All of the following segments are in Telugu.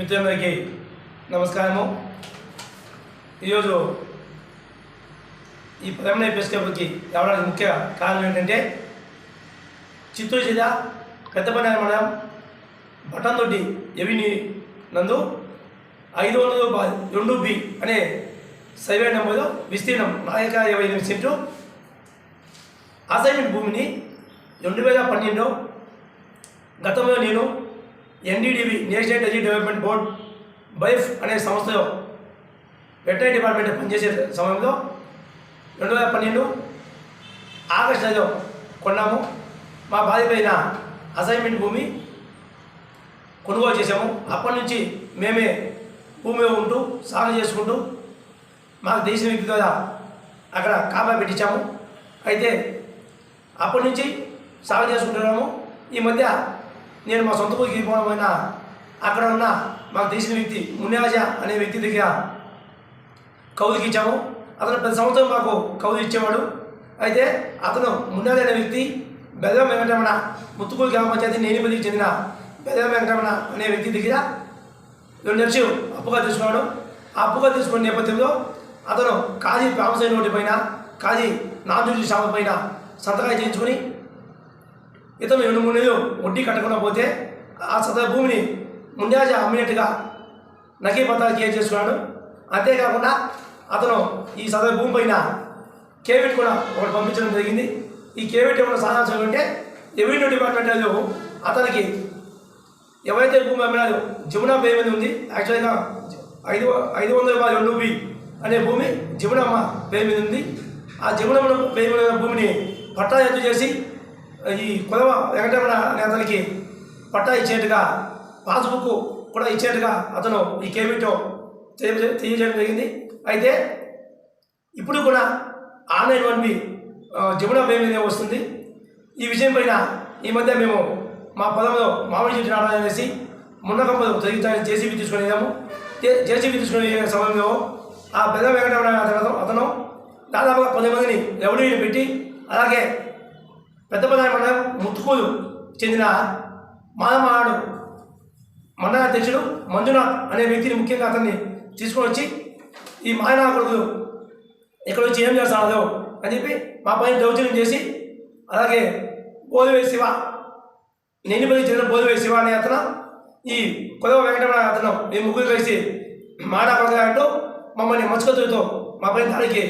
మిత్రులందరికీ నమస్కారము. ఈరోజు ఈ ప్రైమరీ ప్రెస్ క్లబ్కి రావడానికి ముఖ్య కారణం ఏంటంటే చిత్తూరు జిల్లా పెద్దపల్లి మండలం బటన్దొడ్డి ఎవెన్యూ నందు ఐదు వందల రెండు బి అనే సర్వే నెంబరు విస్తీర్ణం నాయక ఇరవై ఎనిమిది సెంటు అసైన్మెంట్ భూమిని రెండు వేల పన్నెండు గతంలో నేను NDDB national dairy development board BAIF అనే సంస్థలో వెటరీ డిపార్ట్మెంట్ పనిచేసే సమయంలో రెండు వేల పన్నెండు ఆగస్టు నెలలో కొన్నాము. మా బాధ అసైన్మెంట్ భూమి కొనుగోలు చేసాము అప్పటి నుంచి మేమే భూమిలో ఉంటూ సాగు చేసుకుంటూ మాకు తెలిసిన వ్యక్తి ద్వారా అక్కడ కాపా పెట్టించాము. అయితే అప్పటి నుంచి సాగు చేసుకుంటున్నాము ఈ మధ్య నేను మా సొంత ఊరికి పోవడం వలన అక్కడ ఉన్న మాకు తెలిసిన వ్యక్తి మున్యాజ అనే వ్యక్తి దగ్గర కౌలుకి ఇచ్చాము. అతను ప్రతి సంవత్సరం మాకు కౌలు ఇచ్చేవాడు. అయితే అతను మున్యాజ అనే వ్యక్తి బెల్లం వెంకటరమణ ముత్తుకూరు గ్రామ పంచాయతీ నేనిపల్లికి చెందిన బెల్లం వెంకటరమణ అనే వ్యక్తి దగ్గర రెండు లక్షలు అప్పుగా తీసుకున్నాడు. ఆ అప్పుగా తీసుకున్న నేపథ్యంలో అతను కాజీ ప్రామిసరీ నోటి పైన కాజీ నాజుడి షాపు పైన సంతకాలు చేయించుకొని ఇతను రెండు మూడు నెలలు వడ్డీ కట్టకుండా పోతే ఆ సదరు భూమిని ముందాజ అమ్మినట్టుగా నకీ పత్రాలు క్లియర్ చేసుకున్నాడు. అంతేకాకుండా అతను ఈ సదరు భూమి పైన కేవిట్ కూడా ఒకటి పంపించడం జరిగింది. ఈ కేవిట్ ఏమైనా సారాంశం అంటే రెవెన్యూ డిపార్ట్మెంట్ వాళ్ళు అతనికి ఎవరైతే భూమి అమ్మినారో జమునా పేరు మీద ఉంది. యాక్చువల్గా ఐదు ఐదు వందల రూపాయలు రెండు బి అనే భూమి జమునమ్మ పేరు మీద ఉంది. ఆ జమునమ్మ పేరు మీద భూమిని పట్టా ఎత్తు చేసి ఈ కులవ వెంకటరమణ నేతలకి పట్టా ఇచ్చేట్టుగా పాస్బుక్ కూడా ఇచ్చేట్టుగా అతను ఈ కేబిటో తెలియ- తెలియజేయడం జరిగింది. అయితే ఇప్పుడు కూడా ఆన్లైన్ వన్ బి జమునా పేరు వస్తుంది. ఈ విషయం పైన ఈ మధ్య మేము మా పొలంలో మామిడి చెట్టు నాటాలని వేసి మున్నకంపలు తగ్గుతాయని జేసీబీ తీసుకొని వెళ్ళాము జే- జేసీబీ తీసుకొని వెళ్ళిన సమయంలో ఆ పెద్ద వెంకటరమణ అతను అతను దాదాపుగా పది మందిని రెవెన్యూని పెట్టి అలాగే పెద్ద ప్రధాన మండలం ముత్తుకూరు చెందిన మానమాడు మండల అధ్యక్షుడు మంజునాథ్ అనే వ్యక్తిని ముఖ్యంగా అతన్ని తీసుకొని వచ్చి ఈ మాయనా కొడుకులు ఇక్కడ వచ్చి ఏం చేస్తాడో అని చెప్పి మా పైన దౌర్జన్యం చేసి అలాగే బోధవే శివ నెన్నిపల్లి చెందిన బోధవే శివ అనే అతను ఈ కొలవ వెంకటరమణ అతను ఈ ముగ్గురు కలిసి మాడాపడగా అంటూ మమ్మల్ని మచ్చుకతులతో మా పైన దాడికి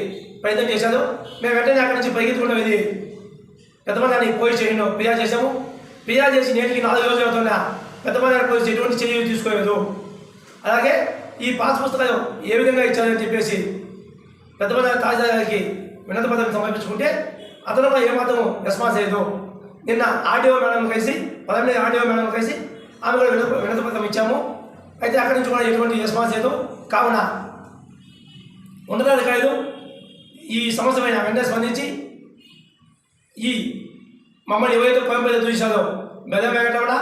ప్రయత్నం చేశారు. మేము వెంటనే అక్కడి నుంచి పైకెత్తుకుంటూ వెళ్ళి పెద్దపల్లి చేయను స్టేషన్లో ఫిర్యాదు చేశాము. ఫిర్యాదు చేసి నేటికి నాలుగు రోజులు అవుతున్నా పెద్దపల్లి పోయి ఎటువంటి చర్యలు తీసుకోలేదు. అలాగే ఈ పాస్ పుస్తకాలు ఏ విధంగా ఇచ్చారని చెప్పేసి పెద్దపల్లి తహసీల్దార్ గారికి వినతి పత్రం సమర్పించుకుంటే అతను కూడా ఏమాత్రం రెస్పాన్స్ లేదు. నిన్న ఆర్డీఓ మేడం కలిసి పదమూడు ఆర్డీఓ మేడం కలిసి ఆమె కూడా వినతి వినతి పత్రం ఇచ్చాము. అయితే అక్కడి నుంచి కూడా ఎటువంటి రెస్పాన్స్ లేదు. కావున ఉన్నతాధికారులు ఈ సమస్యపైన వెంటనే స్పందించి ఈ మమ్మల్ని ఎవరైతే చూశారో మెద వెంకటరమణ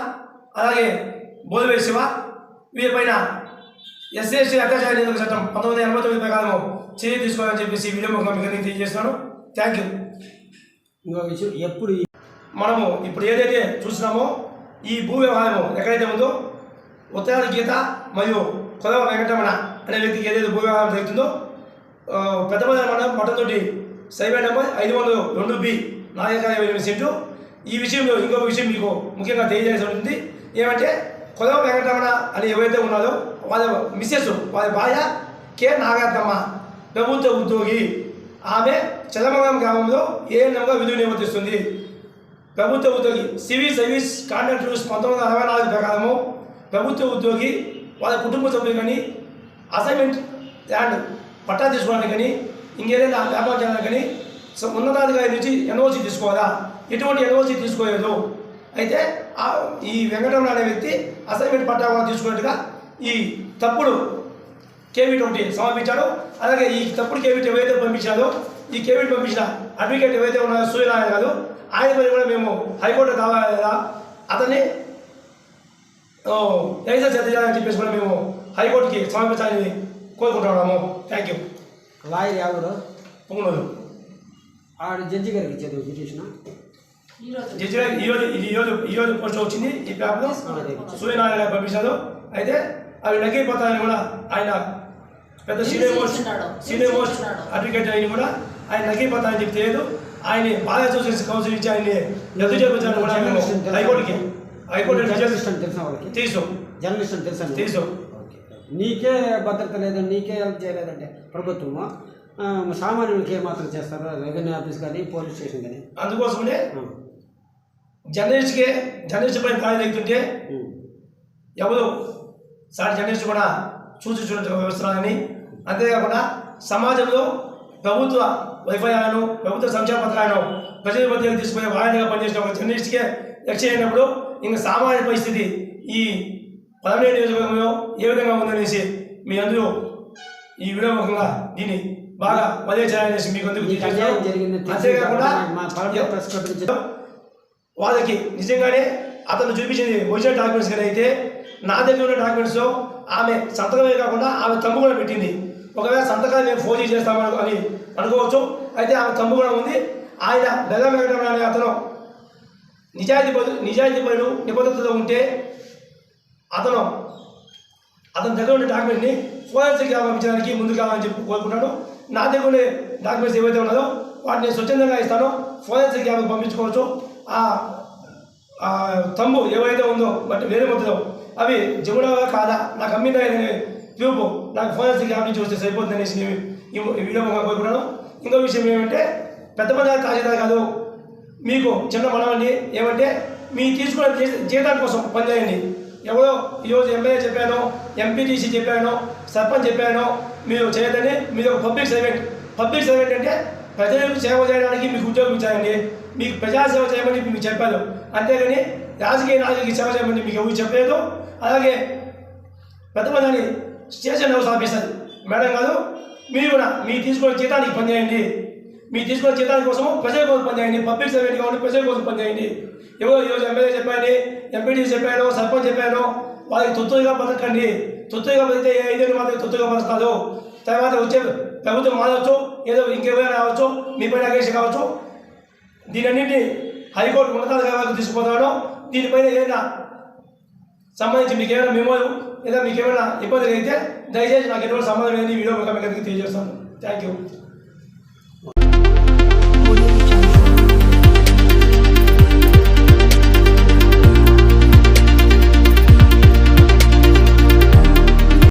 అలాగే బోధవే శివ వీరిపైన ఎస్సీఎస్టీ అత్యాచార నిరోధక చట్టం పంతొమ్మిది వందల ఎనభై తొమ్మిది ప్రకారం చర్య తీసుకోవాలని చెప్పేసి వీడియో ముఖంగా మీకు తెలియజేస్తున్నాను. థ్యాంక్ యూ ఎప్పుడు మనము ఇప్పుడు ఏదైతే చూస్తున్నామో ఈ భూ వ్యవహారము ఎక్కడైతే ఉందో ఉత్తరాది గీత మరియు కొలవ వెంకటరమణ అనే వ్యక్తికి ఏదైతే భూ వ్యవహారం జరుగుతుందో పెద్దపల్లి మండలం పట్టతోటి సైబర్ నెంబర్ ఐదు వందలు రెండు బి నాలుగు ఎకరాల ఇరవై సెంటు ఈ విషయంలో ఇంకొక విషయం మీకు ముఖ్యంగా తెలియజేయాల్సి ఉంటుంది. ఏమంటే కొలవ వెంకటరమణ అని ఎవరైతే ఉన్నారో వాళ్ళ మిస్సెస్ వాళ్ళ భార్య కె. నాగార్థమ్మ ప్రభుత్వ ఉద్యోగి. ఆమె చలమగం గ్రామంలో ఏఎన్ఎంగా విధులు నిర్వర్తిస్తుంది? ప్రభుత్వ ఉద్యోగి సివిల్ సర్వీస్ కాంట్రాక్ట్ రూల్స్ పంతొమ్మిది వందల అరవై నాలుగు ప్రకారము ప్రభుత్వ ఉద్యోగి వాళ్ళ కుటుంబ సభ్యులు కానీ అసైన్మెంట్ ల్యాండ్ పట్టా తీసుకోవడానికి కానీ ఇంకేదైనా వ్యాపారం చేయడానికి కానీ స- ఉన్నతాధికారి నుంచి ఎన్ఓసి తీసుకోవాలా? ఎటువంటి ఎన్ఓసి తీసుకోలేదు. అయితే ఈ వెంకటరమణ అనే వ్యక్తి అసైన్మెంట్ పట్టా కూడా తీసుకున్నట్టుగా ఈ తప్పుడు కేవిట్ ఒకటి సమర్పించాడు. అలాగే ఈ తప్పుడు కేవిట్ ఎవరైతే పంపించారో ఈ కేవిట్ పంపించిన అడ్వకేట్ ఎవరైతే ఉన్నారో సూర్యనారాయణ గారు ఆయన పైన కూడా మేము హైకోర్టు కావాలి కదా అతన్ని లైసెన్స్ రద్దు చేయాలని చెప్పేసి కూడా మేము హైకోర్టుకి సమర్పించాలని కోరుకుంటున్నాము. థ్యాంక్ యూ లాయర్ ఎవరు? పొంగనూరు. ఆడు జడ్జి గారికి ఇచ్చేది పిటిషన్ జడ్జి గారు ఈరోజు ఈరోజు ఈరోజు పోస్ట్ వచ్చింది ఈ పేపర్లో సూర్యనారాయణ గారు పంపించారు అయితే అవి నగిపోతాయని కూడా ఆయన పెద్ద సీనియర్ మోస్ట్ తీసేస్తున్నాడు. సీనియర్ మోస్ట్ తీసేస్తున్నాడు. అడ్వకేట్ అయిన కూడా ఆయన నగిపోతాయని చెప్పి తెలియదు ఆయన బాగా అసోసియేషన్ కౌన్సిల్ ఇచ్చి ఆయన్ని రద్దు చేయించాలని కూడా తెలుసా? హైకోర్టుకి హైకోర్టు జర్నలిస్ట్ అని తెలుసా వాళ్ళకి తీసు జర్నలిస్ట్ అని తెలుసా నీకు? ఓకే. నీకే భద్రత లేదండి నీకే హెల్ప్ చేయలేదంటే ప్రభుత్వము సామాన్యులకి ఏమాత్రం చేస్తారో రెవెన్యూ ఆఫీస్ కానీ పోలీస్ స్టేషన్ కానీ అందుకోసమనే ఆ. జర్నలిస్ట్కి జర్నలిస్ట్ పైన దాడి జరుగుతుంటే ఉమ్. ఎవరు సాటి జర్నలిస్ట్ కూడా చూసి చూడటం వ్యవస్థలని అంతేకాకుండా సమాజంలో ప్రభుత్వ వైఫల్యాలను ప్రభుత్వ సంక్షేమ పథకాలను ప్రజల మధ్యకి తీసుకునే వాయిదాగా పనిచేసిన ఒక జర్నలిస్ట్కే రక్ష అయినప్పుడు ఇంకా సామాన్య పరిస్థితి ఈ పదమూడు నియోజకవర్గంలో ఏ విధంగా ఉందనేసి మీ అందరూ ఈ విడముఖంగా దీన్ని బాగా వదిలే చేయాలనేసి మీకు తెలిసి అంతేకాకుండా వాళ్ళకి నిజంగానే అతను చూపించింది ఒరిజినల్ డాక్యుమెంట్స్ కానీ అయితే నా దగ్గర ఉన్న డాక్యుమెంట్స్ ఆమె సంతకమే కాకుండా ఆమె తమ్ము కూడా పెట్టింది. ఒకవేళ సంతకాలు మేము ఫోజీ చేస్తామని అని అనుకోవచ్చు. అయితే ఆమె తమ్ము కూడా ఉంది. ఆయన బెల్లం వెంకటరమణ అనే అతను నిజాయితీ నిజాయితీ పరుడు నిబద్ధతతో ఉంటే అతను అతని దగ్గర ఉన్న డాక్యుమెంట్ని ఫోరెన్సిక్ పంపించడానికి ముందుగా కావాలని చెప్పి కోరుకుంటాను నా దగ్గర ఉండే డాక్యుమెంట్స్ ఏవైతే ఉన్నాయో వాటిని స్వచ్ఛందంగా ఇస్తానో. ఫోరెన్సిక్ ల్యాబ్కి పంపించుకోవచ్చు. ఆ తమ్ము ఏవైతే ఉందో బట్ వేరే మొత్తం అవి జముడవా కాదా? నాకు అమ్మిందా ట్యూబ్ నాకు ఫోరెన్సిక్ ల్యాబ్ నుంచి వస్తే సరిపోతుంది అనేసి నేను ఈ వీడియో కోరుకున్నాను ఇంకో విషయం ఏమంటే పెద్ద పంచాయతీ తహసీల్దార్ కాదు. మీకు చిన్న మనవండి ఏమంటే మీ తీసుకునే జీ- జీతం కోసం పనిచేయండి. ఎవరో ఈరోజు ఎమ్మెల్యే చెప్పాను ఎంపీటీసీ చెప్పానో సర్పంచ్ చెప్పానో మీరు చేయదని మీరు ఒక పబ్లిక్ సర్వెంట్ పబ్లిక్ సర్వెంట్ అంటే ప్రజలకు సేవ చేయడానికి మీకు ఉద్యోగం ఇచ్చారండి. మీకు ప్రజాసేవ చేయమని మీకు చెప్పాను. అంతేగాని రాజకీయ నాయకులకి సేవ చేయమని మీకు ఎవరు చెప్పలేదు. అలాగే పెద్ద స్టేషన్ హౌస్ ఆఫీసర్ మేడం కాదు మీరు కూడా మీరు తీసుకున్న జీతానికి పనిచేయండి. మీరు తీసుకున్న జీతాల కోసం ప్రజల కోసం పనిచేయండి. పబ్లిక్ సర్వెంట్ కావాలి ప్రజల కోసం పనిచేయండి. ఎవరో ఈరోజు ఎమ్మెల్యే చెప్పాను ఎంపీడీ చెప్పాను సర్పంచ్ చెప్పాను. వాళ్ళకి తొత్తుగా బతకండి. తొత్తుగా బతికితే ఏ ఐదేళ్ళు మాత్రం తొత్తుగా బతకాదు తర్వాత వచ్చే ప్రభుత్వం మారవచ్చు ఏదో ఇంకెవరైనా రావచ్చు మీ పైన అగేసి కావచ్చు. దీనన్నింటినీ హైకోర్టు ఉన్నతాధికారులకు తీసుకుపోతాను దీనిపైన ఏదైనా సంబంధించి మీకు ఏమైనా మెమో లేదా మీకు ఏమైనా ఇబ్బంది అయితే దయచేసి నాకు ఎటువంటి సంబంధం లేదని వీడియో మీకు తెలియజేస్తాను. Thank you